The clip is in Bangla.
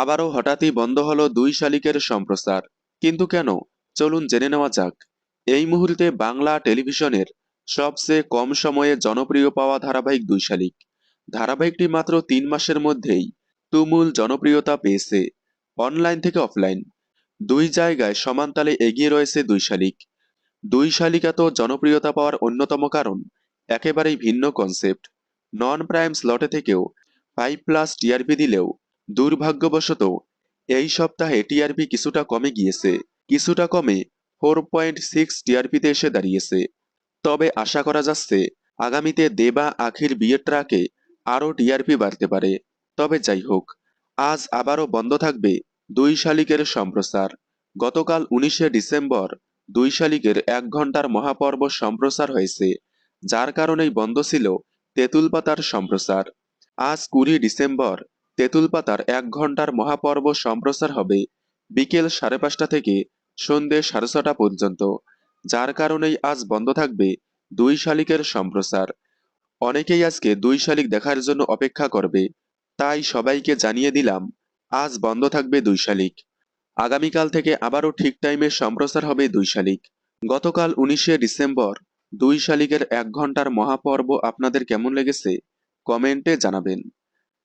আবারও হঠাৎই বন্ধ হলো দুই শালিকের সম্প্রচার। কিন্তু কেন? চলুন জেনে নেওয়া যাক। এই মুহূর্তে বাংলা টেলিভিশনের সবচেয়ে কম সময়ে জনপ্রিয় পাওয়া ধারাবাহিক দুই শালিক। ধারাবাহিকটি মাত্র তিন মাসের মধ্যেই তুমুল জনপ্রিয়তা পেয়েছে, অনলাইন থেকে অফলাইন। দুই জায়গায় সমান তালে এগিয়ে রয়েছে দুই শালিক। দুই শালিকা তো জনপ্রিয়তা পাওয়ার অন্যতম কারণ, একেবারেই ভিন্ন কনসেপ্ট নন প্রাইম স্লটে থেকেও ফাইভ প্লাস টিআরপি দিলেও দুর্ভাগ্যবশত, এই সপ্তাহে টিআরপি কিছুটা কমে গিয়েছে, কিছুটা কমে ফোর পয়েন্ট সিক্স টিআরপিতে এসে দাঁড়িয়েছে। তবে আশা করা যাচ্ছে, আগামীতে দেবা আখির বিয়ের ট্রাকে আরও টিআরপি বাড়তে পারে। তবে যাই হোক, আজ আবারও বন্ধ থাকবে দুই শালিকের সম্প্রচার গতকাল উনিশে ডিসেম্বর দুই শালিকের এক ঘণ্টার মহাপর্ব সম্প্রচার হয়েছে, যার কারণেই বন্ধ ছিল তেঁতুল পাতার সম্প্রচার আজ কুড়ি ডিসেম্বর তেঁতুল পাতার এক ঘণ্টার মহাপর্ব সম্প্রচার হবে বিকেল সাড়ে পাঁচটা থেকে সন্ধ্যে সাড়ে ছটা পর্যন্ত, যার কারণেই আজ বন্ধ থাকবে দুই শালিকের সম্প্রচার অনেকেই আজকে দুই শালিক দেখার জন্য অপেক্ষা করবে, তাই সবাইকে জানিয়ে দিলাম, আজ বন্ধ থাকবে দুই শালিক। আগামীকাল থেকে আবারও ঠিক টাইমে সম্প্রচার হবে দুই শালিক। গতকাল উনিশে ডিসেম্বর দুই শালিকের এক ঘণ্টার মহাপর্ব আপনাদের কেমন লেগেছে, কমেন্টে জানাবেন।